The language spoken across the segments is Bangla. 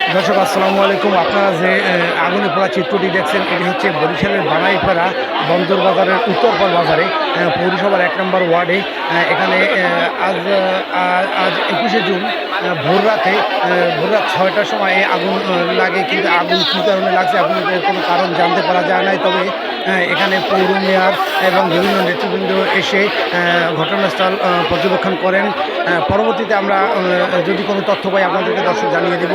দর্শক, আসসালামু আলাইকুম। আপনারা যে আগুনে পড়া চিত্রটি দেখছেন, এটি হচ্ছে বরিশালের বানাইপাড়া বন্দর বাজারের উত্তরপাল বাজারে পৌরসভার এক নম্বর ওয়ার্ডে। এখানে আজ আজ একুশে জুন ভোর রাতে ভোর রাত ছয়টার সময় আগুন লাগে, কিন্তু আগুন কী কারণে লাগছে আগুনের কোনো কারণ জানতে পারা যায় নাই, তবে এখানে পৌর মেয়র এবং বিভিন্ন নেতৃবৃন্দ এসে ঘটনাস্থল পর্যবেক্ষণ করেন। পরবর্তীতে আমরা যদি কোনো তথ্য পাই, আপনাদেরকে দর্শক জানিয়ে দেব।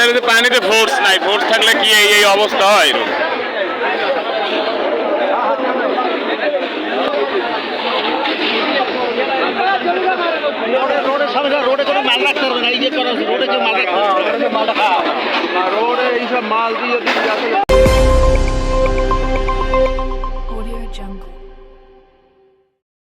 থাকলে পানিতে ফোর্স নাই ফোর্স থাকলে কি এই এই অবস্থা হয়? রোডে কোনো মাল রাখতে পারবে না এই যে করা রোডে যে মাল রাখতে রোডে এইসব মাল দিয়ে